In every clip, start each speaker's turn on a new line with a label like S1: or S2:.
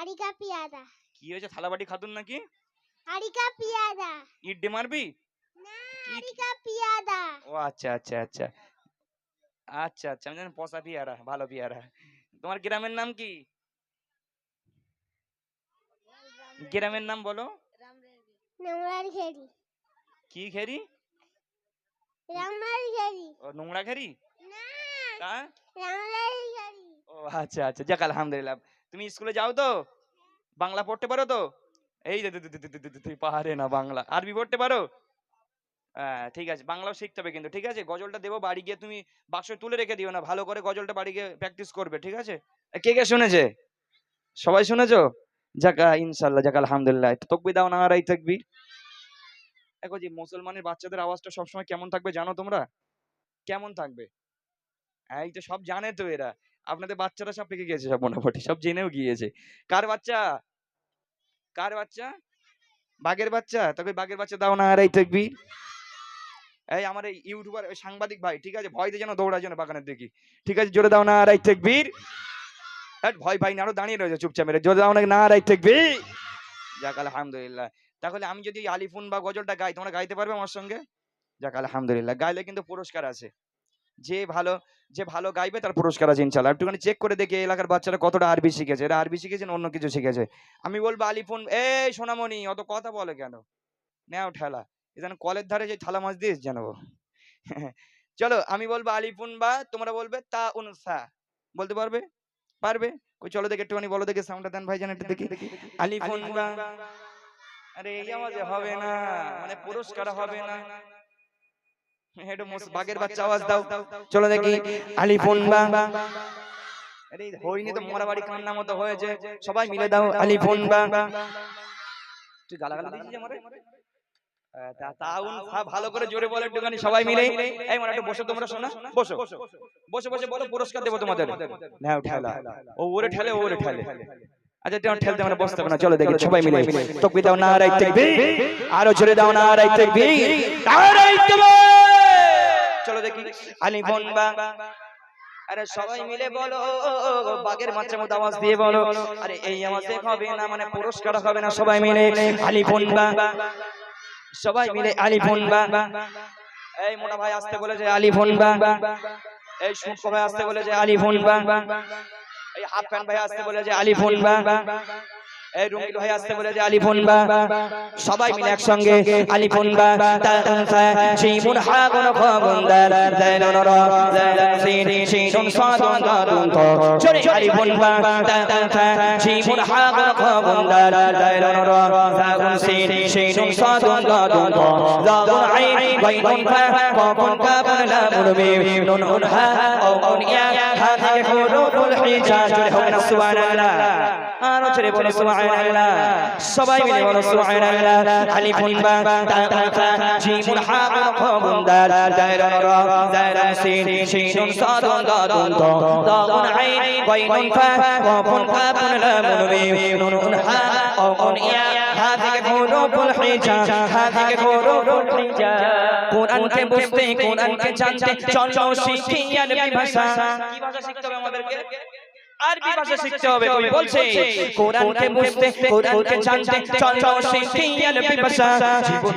S1: Areca পিয়াদা।
S2: কি হয়েছে থালাবাটি খাতুন নাকি?
S1: আরিকা পিয়াদা।
S2: ইট ডে মারবি?
S1: না আরিকা পিয়াদা।
S2: ও আচ্ছা আচ্ছা আচ্ছা। আচ্ছা আচ্ছা আমি জানি পশা পিয়ারা ভালো পিয়ারা। তোমার গ্রামের নাম কি? গ্রামের নাম বলো।
S1: নোংরার ঘেরি।
S2: কি ঘেরি?
S1: রামার ঘেরি।
S2: ও নোংরা ঘেরি?
S1: না
S2: তা?
S1: রামার ঘেরি।
S2: ও আচ্ছা আচ্ছা যাক আলহামদুলিল্লাহ। তুমি স্কুলে যাও তো? বাংলা পড়তে পারো তো? এই পাহাড়ে না বাংলা। আরবি পড়তে পারো? হ্যাঁ ঠিক আছে, বাংলাও শিখতে হবে কিন্তু, ঠিক আছে? গজলটা দেবো, বাড়ি গিয়ে তুমি বাক্সে তুলে রেখে দিও না, ভালো করে গজলটা বাড়ি গিয়ে প্র্যাকটিস করবে, ঠিক আছে? কে কে শুনেছে? সবাই শুনেছো? জাকা ইনশাল্লাহ জাকা আলহামদুলিল্লাহ তকবি দাও না আরাই থাকবি দেখো যে, মুসলমানের বাচ্চাদের আওয়াজটা সবসময় কেমন থাকবে জানো তোমরা? কেমন থাকবে? এই তো সব জানে তো এরা। আপনাদের বাচ্চারা সব পেকে গেছে সব মোটামুটি, সব জেনেও গিয়েছে। কার বাচ্চা? কার বাচ্চা? বাঘের বাচ্চা? তবে বাঘের বাচ্চা দাও না, আর এই দেখবি। এই আমার এই ইউটিউবার সাংবাদিক ভাই, ঠিক আছে? ভয় দিয়ে যেন দৌড়ায় যেন বাগানের দেখি ঠিক আছে? জোরে দাও না, আর এই দেখবির ভয় ভাই না, আরও দাঁড়িয়ে রয়েছে চুপচাপ মেরে। জোরে দাও না না, আর এই দেখবি। যাক, আলহামদুলিল্লাহ। তাহলে আমি যদি আলিফুন বা গজলটা গাই, তোমরা গাইতে পারবে আমার সঙ্গে? যাক, আলহামদুলিল্লাহ। গাইলে কিন্তু পুরস্কার আছে। যে ভালো যে ভালো গাইবে তার পুরস্কার আছে ইনশাল্লাহ একটুখানি চেক করে দেখি এলাকার বাচ্চারা কতটা আরবি শিখেছে। এরা আরবি শিখেছে অন্য কিছু শিখেছে? আমি বলব আলিফুন এই সোনামণি অত কথা বলে কেন? নেও ঠেলা। এখানে কলের ধারে যে থালা মাছ দিস জানাব চলো আমি বলব আলিফুন বা তোমরা বলবে তা উনসা বলতে পারবে? পারবে? কই চলো দেখে একটুখানি বলো দেখে সাউন্ডটা দেন ভাইজান একটু দেখি। আলিফুন বা আরে এই আওয়াজে হবে না। মানে পুরস্কার হবে না। একটু মুস- বাঘের বাচ্চা আওয়াজ দাও। চলো দেখি। আলিফুন বা তো মোরা বাড়ি কান্না মতো হয়েছে। সবাই মিলে দাও আলিফুন বা তুই গালাগাল দিয়েছিস আমারে? ভালো করে জোরে বলে একটুখানি সবাই মিলে। এই মানে একটু বসো তোমরা শোনা বসো বসে। বসে বলো পুরস্কার দেবো তোমাদের। ঠেলা। ও ওরে ঠেলে ওরে ঠেলে। আচ্ছা তোমার ঠেলতে আমরা বসতে হবে না। চলো দেখি সবাই মিলে। তকবি দাও না রাই থাকবি আরও জোরে দাও না রাই থাকবি নারাই তাকবীর! চলো দেখি। আলিফুন বা আরে সবাই মিলে বলো বাগের মাছের মতো আওয়াজ দিয়ে বলো। আরে এই আওয়াজে হবে না মানে পুরস্কার হবে না সবাই মিলে। আলিফুন বা সবাই মিলে আলিফুন বা এই মোটা ভাই আসতে বলেছে আলিফুন বা। এই সুটকো ভাই আসতে বলেছে আলিফুন বা। এই হাফ প্যান্ট ভাই আসতে বলেছে আলিফুন বা। এই রঙ্গিল হয়ে আসতে বলে যে আলিফুন বা সবাই মিলে একসঙ্গে আলিফুন বা তানসা জিমুন হা গুন খ গুন দাল জাইনুন র জাইনুন সিন সিনুন সাদুন দাদুন ত জোরে আলিফুন বা তানসা জিমুন হা গুন খ গুন দাল জাইনুন র জাইনুন সিন সিনুন সাদুন দাদুন ত লামুন আইন বাইনুন ফা কাফুন কাফুন লামুন মিম নুন উন হা ও উন ইয়া হা থেকে হুরুফুল হিজা জোরে হুন সুবহানাল্লাহ। আরও ছেড়ে বলো সুবহানাল্লাহ সবাই মিলে বলো সুবহানাল্লাহ আলিফুন বা তা তা জিমুন হাকুন খাবুন দাল দায়রান রা দায়রান সিন শিনুন সাদুন দাদুন তো দাগুন আইন গাইনুন ফা কাফুন কাফুন লামুন মিম নুন হা উন ইয়া হা থেকে হুরুফুল হিজাজ হা থেকে হুরুফুল হিজাজ কোরআনকে বুঝতে কোরআনকে জানতে চলো শিখি আরবি ভাষা কি ভাষা শিখতে হবে আমাদেরকে আরবি ভাষা শিখতে হবে কবি বলছে। কোরআনকে বুঝতে কোরআনকে জানতে চলো শিখি আরবি ভাষা। জীবন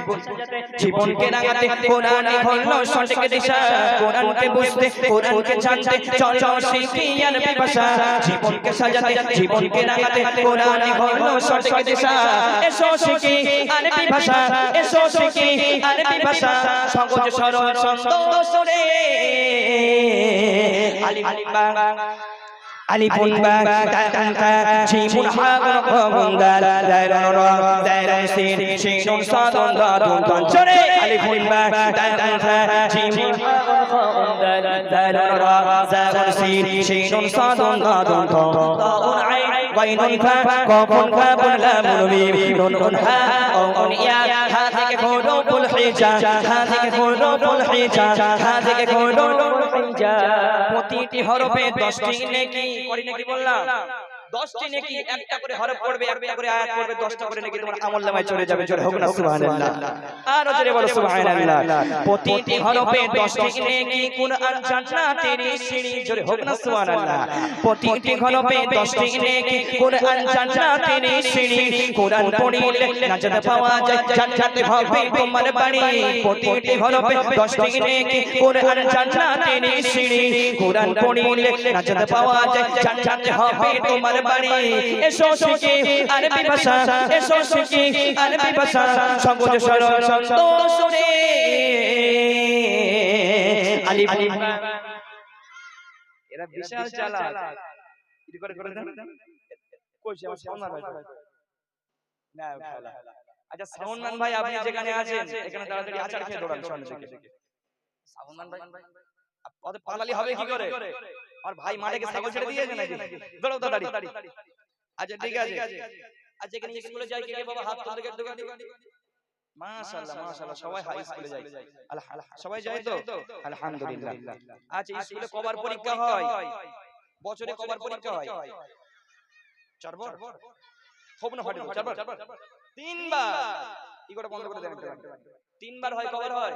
S2: জীবনকে রাঙাতে কোরআনই হলো সঠিক দিশা। কোরআনকে বুঝতে কোরআনকে জানতে চলো শিখি আরবি ভাষা। জীবনকে সাজাতে জীবনকে রাঙাতে কোরআনই হলো সঠিক দিশা। এসো শিখি আরবি ভাষা। এসো শিখি আরবি ভাষা। সহজ সরল সুন্দর সুরে আলিফ বা alifun ba ta kan ta jimun ha gun ko gun dal dairon ro dairon sin shinun sadun da dun dun chore alifun ba ta kan ta jimun ha gun ko gun dal dairon ro dairon sin shinun sadun da dun dun dun ain গাইনুন ফা কাফুন কাফুন লামুন মিম নুন হা ও ইয়া, হা থেকে হুরুফুল হিজাজ হা থেকে হুরুফুল হিজাজ হা থেকে হুরুফুল হিজাজ প্রতিটি হরফে 10টি নেকি, করি নাকি বললাম? দশটি নেকি একটা করে হরফ পড়বে একটা করে আয়াত পড়বে দশটা করে নেকি তোমার আমল নামায় চলে যাবে জোরে হোক না সুবহানাল্লাহ। আর জোরে বলো সুবহানাল্লাহ। প্রতিটি হরফে দশটি নেকি কুরআন জান্নাতের সিঁড়ি জোরে হোক না সুবহানাল্লাহ। প্রতিটি হরফে দশটি নেকি কুরআন জান্নাতের সিঁড়ি। কোরআন পড়িলে নাজাত পাওয়া যায় জান্নাতে হবে তোমার বাড়ি প্রতিটি হরফে দশটি নেকি কোরআন জান্নাতের সিঁড়ি কোরআন পড়িলে নাজাত পাওয়া যায় জান্নাতে হবে তোমার বাড়ি এসো শিখি আরবি ভাষা এসো শিখি আরবি ভাষা সহজ সরল সন্তোষ রে আলিফ এরা বিশাল চালাক। ইদি করে করে দেন। কইছে আমার সাউন্ড ভাই না আচ্ছা ভাই আপনি যেখানে আছেন এখানে তাড়াতাড়ি আচার খেয়ে দৌড়ান সামনে থেকে। ভাই পালালি হবে কি করে? আর ভাই মাঠে ছাগল ছেড়ে দিয়েছে নাকি? দৌড়াও তাড়াতাড়ি আচ্ছা ঠিক আছে। আচ্ছা এখানে স্কুলে যাই কে বাবা হাত একটু মাশাআল্লাহ মাশাআল্লাহ সবাই হাই স্কুলে যায় আলহামদুলিল্লাহ সবাই যায় তো? আলহামদুলিল্লাহ। আচ্ছা স্কুলে কবার পরীক্ষা হয়? বছরে কবার পরীক্ষা হয়। চারবার। খুব না ফাটে চারবার। তিনবার। করে বন্ধ করে দেন তিনবার হয় কবার হয়।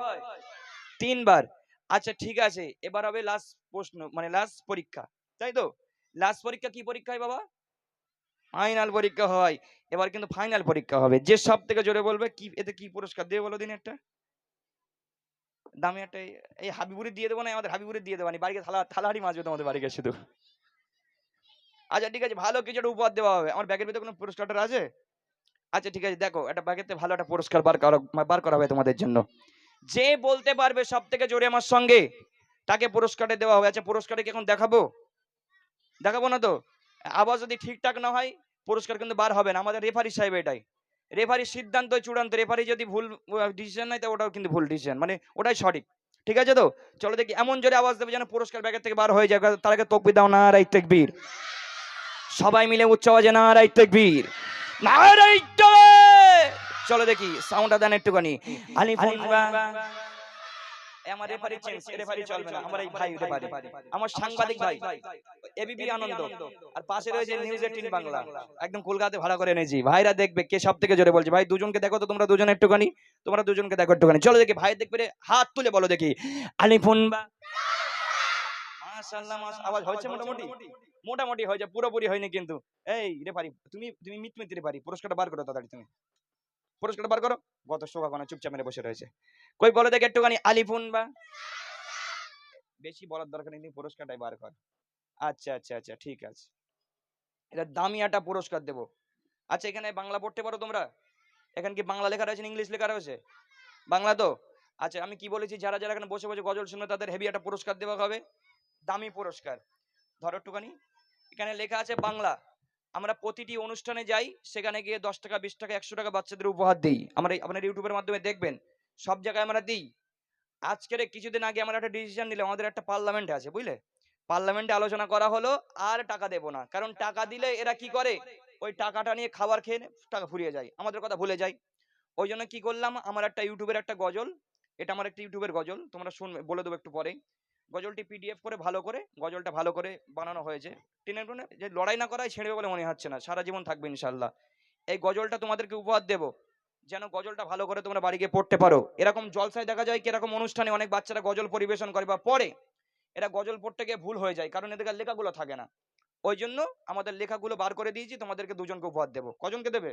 S2: তিনবার। আচ্ছা ঠিক আছে। এবার হবে লাস্ট প্রশ্ন মানে লাস্ট পরীক্ষা, তাই তো? লাস্ট পরীক্ষা কি পরীক্ষা হয় বাবা? ফাইনাল পরীক্ষা হয়। এবার কিন্তু ফাইনাল পরীক্ষা হবে। যে সব থেকে জোরে বলবে, কি, এতে কি পুরস্কার দেবে বলো দিন একটা? দামি একটা এই- হাবিবুরি দিয়ে দেবো না আমাদের হাবিবুরি দিয়ে দেবো না বাড়িকে থালা, থালাহাড়ি মাছবে তোমাদের বাড়িকে শুধু। আচ্ছা ঠিক আছে, ভালো কিছু একটা উপহার দেওয়া হবে। আমার ব্যাগের ভিতরে কোনো পুরস্কারটা আছে? আচ্ছা ঠিক আছে, দেখো, একটা ব্যাগেতে ভালো একটা পুরস্কার বার করা বার করা হবে তোমাদের জন্য। যে বলতে পারবে সব থেকে জোরে আমার সঙ্গে, তাকে পুরস্কারটা দেওয়া হবে। আচ্ছা পুরস্কারটা কি এখন দেখাবো? দেখাবো না তো? আবার যদি ঠিকঠাক না হয়, পুরস্কার কিন্তু বার হবে না। আমাদের রেফারি সাহেব এটাই। রেফারির সিদ্ধান্ত, চূড়ান্ত রেফারি যদি ভুল ডিসিশন নেয়, তো ওটাও কিন্তু ভুল ডিসিশন মানে ওটাই সঠিক। ঠিক আছে তো? চলো দেখি, এমন জোরে আওয়াজ দেবে যেন পুরস্কার ব্যাগের থেকে বার হয়ে যায়। তার আগে তকবির দাও না রাই তেকবীর। সবাই মিলে উচ্চ আওয়াজে না রাই তেকবীর। না রাই চলো দেখি সাউন্ডটা দেন একটুখানি। আলিফ আমার রেফারি চেঞ্জ রেফারি চলবে না আমার এই ভাই রেফারি আমার সাংবাদিক ভাই। এবিপি আনন্দ। আর পাশে রয়েছে নিউজ এইটিন বাংলা। একদম কলকাতাতে ভাড়া করে এনেছি। ভাইরা দেখবে কে সব থেকে জোরে বলছে। ভাই দুজনকে দেখো তো তোমরা দুজন একটুখানি। তোমরা দুজনকে দেখো একটুখানি। চলো দেখি ভাই দেখবে হাত তুলে বলো দেখি। আলিফুন বা মাশাআল্লাহ আওয়াজ হয়েছে মোটামুটি? মোটামুটি। হয়েছে পুরোপুরি হয়নি কিন্তু। এই রেফারি তুমি তুমি মিটমিট রেফারি পুরস্কারটা বার করো তাড়াতাড়ি তুমি। পুরস্কারটা বার করো। গত কোনো চুপচাপ মেরে বসে রয়েছে। কই বলো দেখে একটুখানি আলিফুন বা? বেশি বলার দরকার নেই, পুরস্কারটাই বার কর। আচ্ছা আচ্ছা আচ্ছা ঠিক আছে। এটা দামি একটা পুরস্কার দেবো। আচ্ছা এখানে বাংলা পড়তে পারো তোমরা? এখানে কি বাংলা লেখা রয়েছে ইংলিশ লেখা রয়েছে? বাংলা তো? আচ্ছা আমি কি বলেছি, যারা যারা এখানে বসে বসে গজল শুনে তাদের হেভি একটা পুরস্কার দেওয়া হবে। দামি পুরস্কার। ধরো একটুখানি। এখানে লেখা আছে বাংলা। আমরা প্রতিটি অনুষ্ঠানে যাই, সেখানে গিয়ে দশ টাকা, বিশ টাকা, একশো টাকা বাচ্চাদের উপহার দিই। আমরা আপনার ইউটিউবের মাধ্যমে দেখবেন, সব জায়গায় আমরা দিই। আজকের কিছুদিন আগে আমরা একটা ডিসিশন নিলাম, আমাদের একটা পার্লামেন্ট আছে, বুঝলে? পার্লামেন্টে আলোচনা করা হলো, আর টাকা দেবো না। কারণ টাকা দিলে এরা কি করে? ওই টাকাটা নিয়ে খাবার খেয়ে টাকা ফুরিয়ে যায়। আমাদের কথা ভুলে যায় ওই জন্য কি করলাম, আমার একটা ইউটিউবের একটা গজল, এটা আমার একটা ইউটিউবের গজল, তোমরা শুনবে, বলে দেবো একটু পরে। গজলটি পিডিএফ করে ভালো করে, গজলটা ভালো করে বানানো হয়েছে। টেনে টুনে যে লড়াই না করাই ছেড়ে বলে মনে হচ্ছে না, সারা জীবন থাকবে ইনশাল্লাহ এই গজলটা তোমাদেরকে উপহার দেবো, যেন গজলটা ভালো করে তোমরা বাড়ি গিয়ে পড়তে পারো। এরকম জলসায় দেখা যায় কীরকম অনুষ্ঠানে অনেক বাচ্চারা গজল পরিবেশন করে বা পড়ে, এরা গজল পড়তে গিয়ে ভুল হয়ে যায়, কারণ এদের লেখাগুলো থাকে না। ওই জন্য আমাদের লেখাগুলো বার করে দিয়েছি, তোমাদেরকে দুজনকে উপহার দেবো। কজনকে দেবে?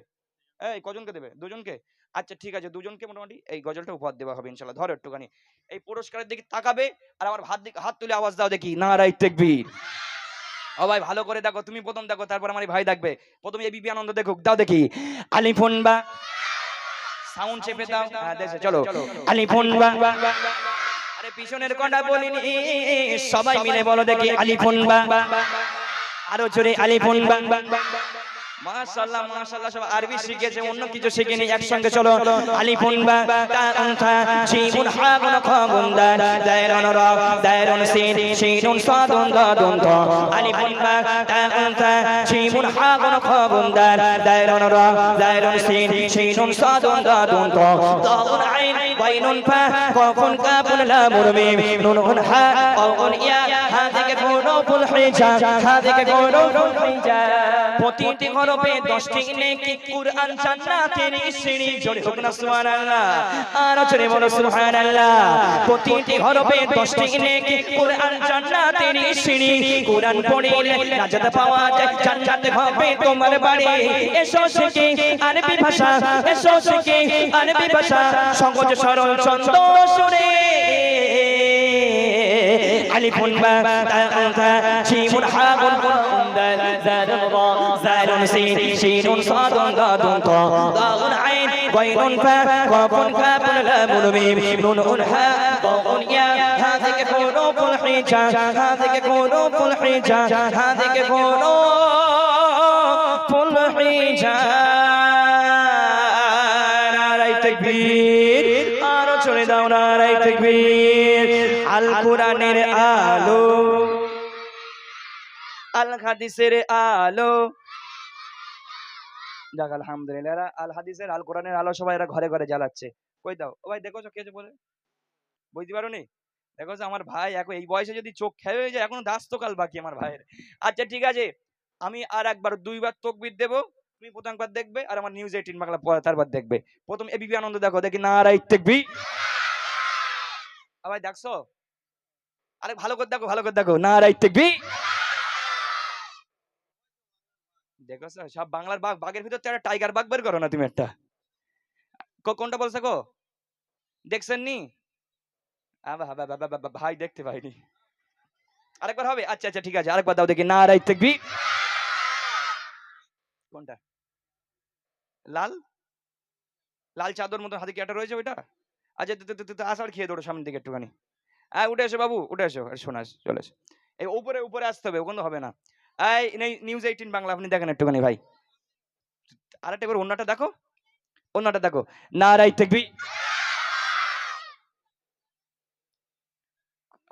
S2: এই কজনকে দেবে? দুজনকে? আচ্ছা ঠিক আছে দুজনকে মোটামুটি এই গজলটা উপহার দেওয়া হবে ইনশাল্লাহ ধরো একটুখানি। এই পুরস্কারের দিকে তাকাবে আর আমার হাত দিকে হাত তুলে আওয়াজ দাও দেখি না রাই তেকবীর ও ভাই ভালো করে দেখো তুমি প্রথম দেখো তারপর আমার ভাই দেখবে। প্রথমে এই বিপি আনন্দ দেখুক দাও দেখি। আলিফুন বা সাউন্ড চেপে দাও। হ্যাঁ চলো। আলিফুন বা আরে পিছনের কন্ডা বলিনি সবাই মিলে বলো দেখি আলিফুন বা আরও জোরে আলিফুন বা মাশাআল্লাহ মাশাআল্লাহ সব আরবি শিখেছে অন্য কিছু শিখেনি একসঙ্গে চলো। আলিফুন বা তা উনথা জিমুন হা গুন খ গুন দা দায়রুন র দায়রুন সিন শিনুন সাদুন দাদুন ত আলিফুন বা তা উনথা জিমুন হা গুন খ গুন দা দায়রুন র দায়রুন সিন শিনুন সাদুন দাদুন ত দাউন আইন গাইনুন ফা কফুন কাফুন লামুর মিম নুন হা কফুন ইয়া হা থেকে হুরুফুল হিজা হা থেকে হুরুফুল হিজা প্রতিটি হরফে 10টি নেকি কুরআন জান্নাতের সিঁড়ি জোরে হোক না সুবহানাল্লাহ। আর জোরে বলো সুবহানাল্লাহ। প্রতিটি হরফে 10টি নেকি কুরআন জান্নাতের সিঁড়ি কুরআন পড়িলে নাজাত পাওয়া যায় জান্নাতে হবে তোমার বাড়ি। এসো শিখে আরবি ভাষা এসো শিখে আরবি ভাষা সহজ সরল ছন্দ সুরে। ألف باء أنثى شيم حاء دال زال ضاء زال سين شين صاد ضاد طاء ضاء عين غين فاء قاف كاف لام ميم نون حاء ضاء ياء هذه حروف الحجاج هذه حروف الحجاج هذه حروف الحجاج نعرة تكبير نعرة تكبير আল কোরআনের আলো। আল হাদিসের আলো। যাক আলহামদুলিল্লাহ এরা আল হাদিসের আল কোরআনের আলো সবাই এরা ঘরে ঘরে জ্বালাচ্ছে। কই দাও? ও ভাই দেখো কে বলে? বুঝতে পারো নি দেখো আমার ভাই এখন এই বয়সে যদি চোখ খেয়ে হয়ে যায় এখনও দাস্তকাল বাকি আমার ভাইয়ের। আচ্ছা ঠিক আছে আমি আর একবার দুইবার তকবির দেবো। তুমি প্রথম প্রথমবার দেখবে আর আমার নিউজ এইটিন বাংলা পরে তারপর দেখবে। প্রথম এবিপি আনন্দ দেখো দেখি না রাইট দেখবি ভাই দেখছ? আরে ভালো করে দেখো, ভালো করে দেখো। না রাইট দেখবি? দেখো সব বাংলার বাঘ, বাঘের ভিতর একটা টাইগার বাঘ বের করো না তুমি একটা। কো- কোনটা বলছো গো? দেখছেন নি ভাই, দেখতে পাইনি। আরেকবার হবে? আচ্ছা আচ্ছা ঠিক আছে, আরেকবার দাও দেখি। না রাইট দেখবি? কোনটা? লাল? লাল চাদর মতো হাতে কি একটা রয়েছে ওইটা? আচ্ছা আসার খেয়ে দৌড়ো সামনের দিকে একটুখানি। হ্যাঁ উঠে এসো বাবু উঠে এসো। আরে শোনা চলে এসো। এই উপরে উপরে আসতে হবে ওখানে হবে না। এই নিউজ এইটিন বাংলা আপনি দেখেন একটুখানি ভাই। আরেকটা করে অন্যটা দেখো অন্যটা দেখো। না রাই দেখবি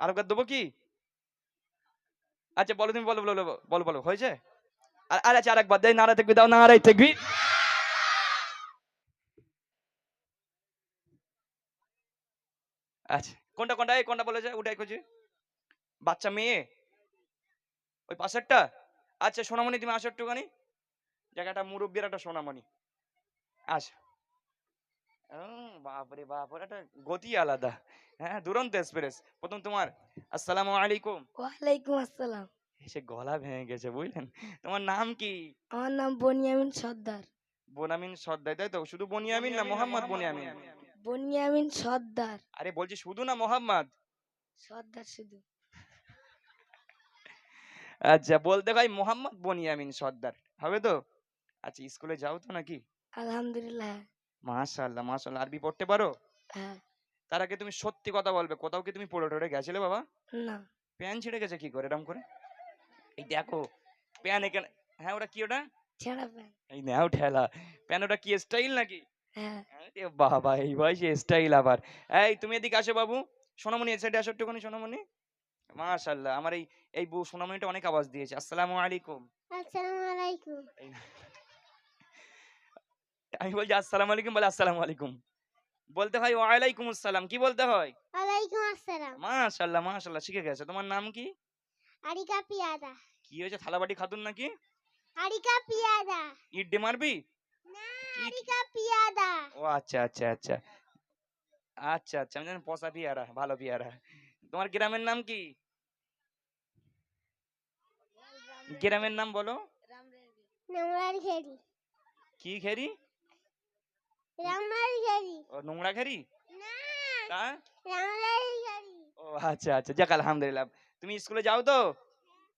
S2: আরেকবার দেবো কি? আচ্ছা বলো তুমি বলো বলো বলো, বলো হয়েছে? আর আর আচ্ছা আরেকবার দেয় নারা দেখবি দাও নারাই দেখবি আচ্ছা। কোনটা কোনটা? এই কোনটা বলেছে ওটাই খুঁজি। বাচ্চা মেয়ে। ওই পাশেরটা? আচ্ছা সোনামণি তুমি আসো একটুখানি। জায়গাটা মুরব্বীর একটা সোনামণি। আচ্ছা বাপরে বাপ একটা গতি আলাদা। হ্যাঁ দুরন্ত এক্সপ্রেস প্রথম তোমার আসসালামু আলাইকুম।
S3: ওয়ালাইকুম আসসালাম।
S2: সে গলা ভেঙে গেছে বুঝলেন? তোমার নাম কি?
S3: আমার নাম বনিয়ামিন সর্দার।
S2: বনামিন সর্দার তাই তো? শুধু বনিয়ামিন না মোহাম্মদ বনিয়ামিন।
S3: বনিয়ামিন সর্দার।
S2: আরে বলছি শুধু না মোহাম্মদ?
S3: সর্দার শুধু।
S2: আচ্ছা বলতে ভাই মোহাম্মদ বনিয়ামিন সর্দার। হবে তো? আচ্ছা স্কুলে যাও তো নাকি?
S3: আলহামদুলিল্লাহ।
S2: মাশাআল্লাহ মাশাআল্লাহ। আরবি পড়তে পারো?
S3: হ্যাঁ।
S2: তার আগে তুমি সত্যি কথা বলবে কোথাও কি তুমি পড়ে টড়ে গেছিলে বাবা?
S3: না।
S2: প্যান ছিঁড়ে গেছে কি করে এরকম করে? এই দেখো প্যান এখানে হ্যাঁ ওটা কি ওটা?
S3: ছেঁড়া প্যান্ট
S2: এই নাও ঠেলা। প্যান ওটা কি স্টাইল নাকি?
S3: হ্যাঁ।
S2: আরে বাবা এই বয়সে স্টাইল আবার। এই তুমি এদিকে আসো বাবু। সোনামণি এই সাইডে আসো একটুখানি সোনামণি। মাশাআল্লাহ আমার এই এই বউ সোনামণিটা অনেক আওয়াজ দিয়েছে। আসসালামু আলাইকুম।
S1: আসসালামু আলাইকুম।
S2: আমি বলছি আসসালামু আলাইকুম বলে আসসালামু আলাইকুম। বলতে হয় ওয়ালাইকুম আসসালাম কি বলতে হয়?
S1: ওয়ালাইকুম আসসালাম।
S2: মাশাআল্লাহ মাশাআল্লাহ শিখে গেছে। তোমার নাম কি?
S1: আরিকা পিয়াদা
S2: কি হয়েছে থালাবাটি খাতুন নাকি?
S1: আরিকা পিয়াদা
S2: ইট মারবি?
S1: না।
S2: কি- ও আচ্ছা আচ্ছা আচ্ছা আচ্ছা আচ্ছা আমি জানি পচা পিয়ারা ভালো পিয়ারা তোমার গ্রামের নাম কি গ্রামের নাম বলো কি খেরি নোংরা খেরি ও আচ্ছা আচ্ছা যাক আলহামদুলিল্লাহ তুমি স্কুলে যাও তো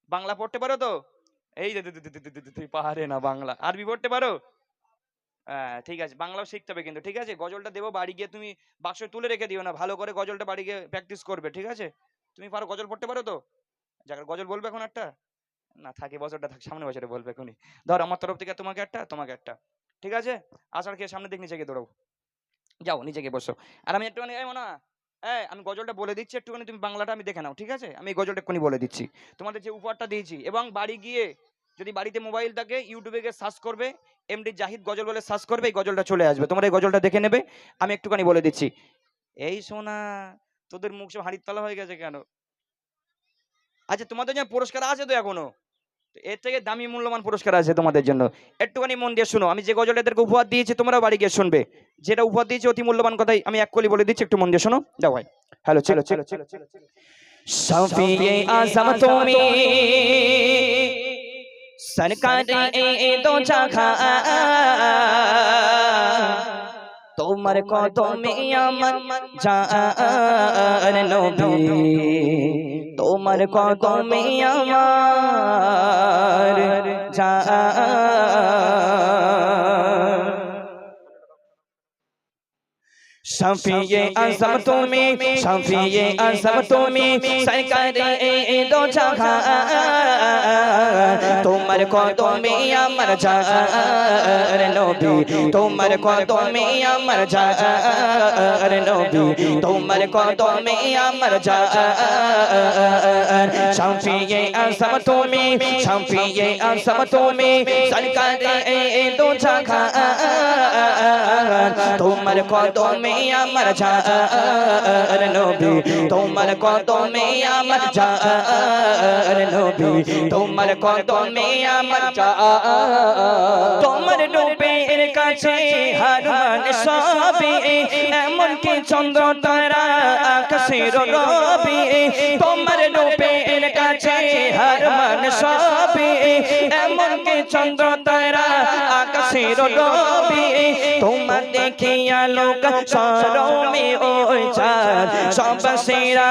S2: বাংলা পড়তে পারো তো এই পাহাড়ে না বাংলা আরবি পড়তে পারো হ্যাঁ ঠিক আছে। বাংলাও শিখতে হবে কিন্তু, ঠিক আছে? গজলটা দেবো, বাড়ি গিয়ে তুমি বাক্সে তুলে রেখে দিও না, ভালো করে গজলটা বাড়ি গিয়ে প্র্যাকটিস করবে, ঠিক আছে? তুমি পারো গজল পড়তে পারো তো? যাক গজল বলবে এখন একটা? না, থাকে বছরটা থাক সামনে বছরে বলবে এখনই। ধর, আমার তরফ থেকে তোমাকে একটা তোমাকে একটা, ঠিক আছে? আসার খেয়ে সামনে দিক নিচে গিয়ে দৌড়াও। যাও গিয়ে বসো। আর আমি একটুখানি, এই না হ্যাঁ আমি গজলটা বলে দিচ্ছি, একটুখানি তুমি বাংলাটা আমি দেখে নাও, ঠিক আছে? আমি গজলটা এক্ষুনি বলে দিচ্ছি। তোমাদের যে উপহারটা দিয়েছি, এবং বাড়ি গিয়ে যদি বাড়িতে মোবাইল থাকে ইউটিউবে গিয়ে সার্চ করবে এমডি জাহিদ গজল বলে সার্চ করবে এই গজলটা চলে আসবে। তোমরা এই গজলটা দেখে নেবে আমি একটুখানি বলে দিচ্ছি।
S4: এই সোনা তোদের মুখ সব হাঁড়ির তলা হয়ে গেছে কেন? আচ্ছা তোমাদের জন্য পুরস্কার আছে তো এখনও? এর থেকে দামি মূল্যবান পুরস্কার আছে তোমাদের জন্য। একটুখানি মন দিয়ে শোনো আমি যে গজলটা এদেরকে উপহার দিয়েছি তোমরা বাড়ি গিয়ে শুনবে। যেটা উপহার দিয়েছি অতি মূল্যবান কথাই আমি এক কলি বলে দিচ্ছি একটু মন দিয়ে শোনো। যাও ভাই। হ্যালো চলো চলো চলো আজম তুমি সরকারে এই তো চাখা তোমার কত আমার জান নবী তোমার কত আমার জান শফিয়ে আজম তুমি শফিয়ে আজম তুমি সরকারে এ দো জাহা তোমার কদমে আমার জান নবী তোমার কদমে আমার জান নবী তোমার কদমে আমার জান শফিয়ে আজম তুমি শফিয়ে আজম তুমি সরকারে এ দো জাহা তোমার কদমে আমার জান নবী তোমার কদমে আমার জান নবী তোমার কদমে আমার জান তোমার রূপের কাছে হার মান সবে এমন কি চন্দ্র তারা আকাশের রবি তোমার রূপের কাছে হার মান সবে এমন কি চন্দ্র তারা আকাশের রবি তোমার দেখিয়া লোক সরমে ও চাঁদ সব সেরা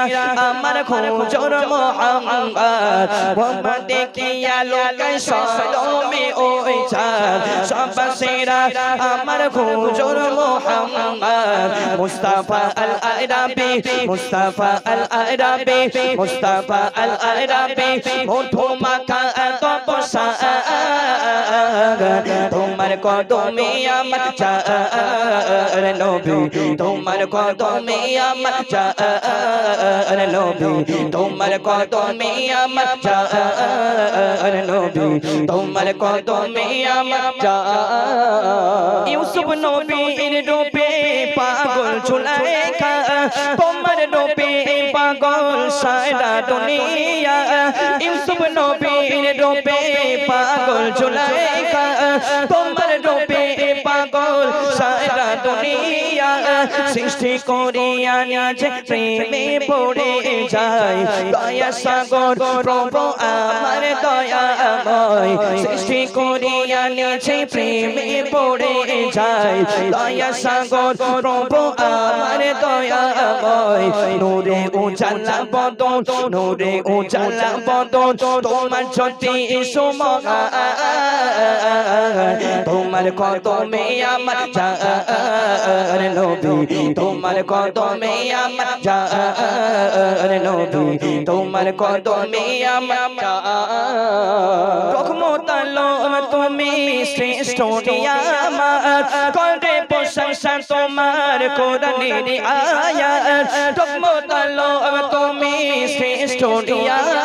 S4: আমার খোঁজর মোহাম্মদ তোমার দেখিয়া লোক সরমে ওই চাঁদ সব সেরা আমার খোঁজর মোহাম্মদ মুস্তাফা আল আরাবি মুস্তাফা আল আরাবি মুস্তাফা আল আরাবি মুঠো মাখা তপসা তোমার কদমে আমার চার নবী, তোমার কদমে আমার চার নবী তোমার কদমে আমার চার নবী তোমার কদমে আমার চার ইউসুফ নবীর রূপে পাগল চুলাইখা তোমার রূপে পাগল সারা দুনিয়া। ইউসুফ নবীর রূপে পাগল চুলাইখা তোমার রূপে পাগল সারা দুনিয়া সৃষ্টি করিয়া নিজ প্রেমে পড়ে যায়। দয়া সাগর প্রভু আমার দয়াময় সৃষ্টি করিয়া নিজ প্রেমে পড়ে যায়। দয়া সাগর প্রভু আমার দয়াময় নূরে উজালা বদন নূরে উজালা বদন। তোমার জ্যোতি সুমহা। তোমার কদমে আমার জান নবী তোমার কদমে আমার জান নবী তোমার কদমে আমার জান তুমি শ্রেষ্ঠ আমার করে প্রশংসা তোমার কোরআনের আয়াত। তুমি শ্রেষ্ঠ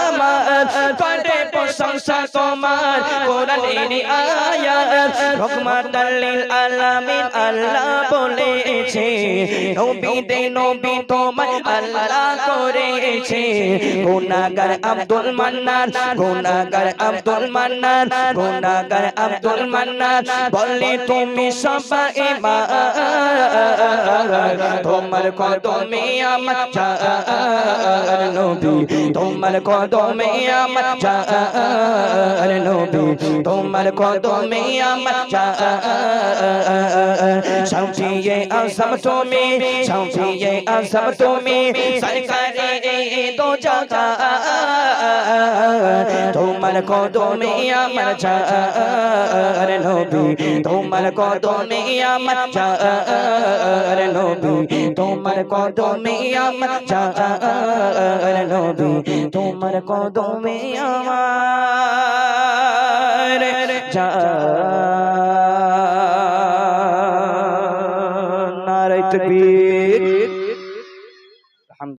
S4: আমার করে প্রশংসা তোমার কোরআনের আয়াত। রহমত লিল আলামিন আল্লাহ বলেছে, নবী দে নবী তোমার আল্লাহ করেছে। গুনাহগার আব্দুল মান্নান, গুনাহগার আব্দুল মান্নান, গুনাহগার আব্দুল মান্নান বলে তুমি সবাই মা তোমার কদমে আমার জান নবী, তোমার কদমে আমার জান নবী, তোমার কদমে আমার জান শামসিয়ে আজম তুমি শামসিয়ে আজম তুমি সরকারে দো জাগা তোমার কদমে আমার জান নবী তোমার কদমে আমার জান নবী তোমার কদমে আমার জান নবী তোমার কদমে আমার জান নারায় তকবীর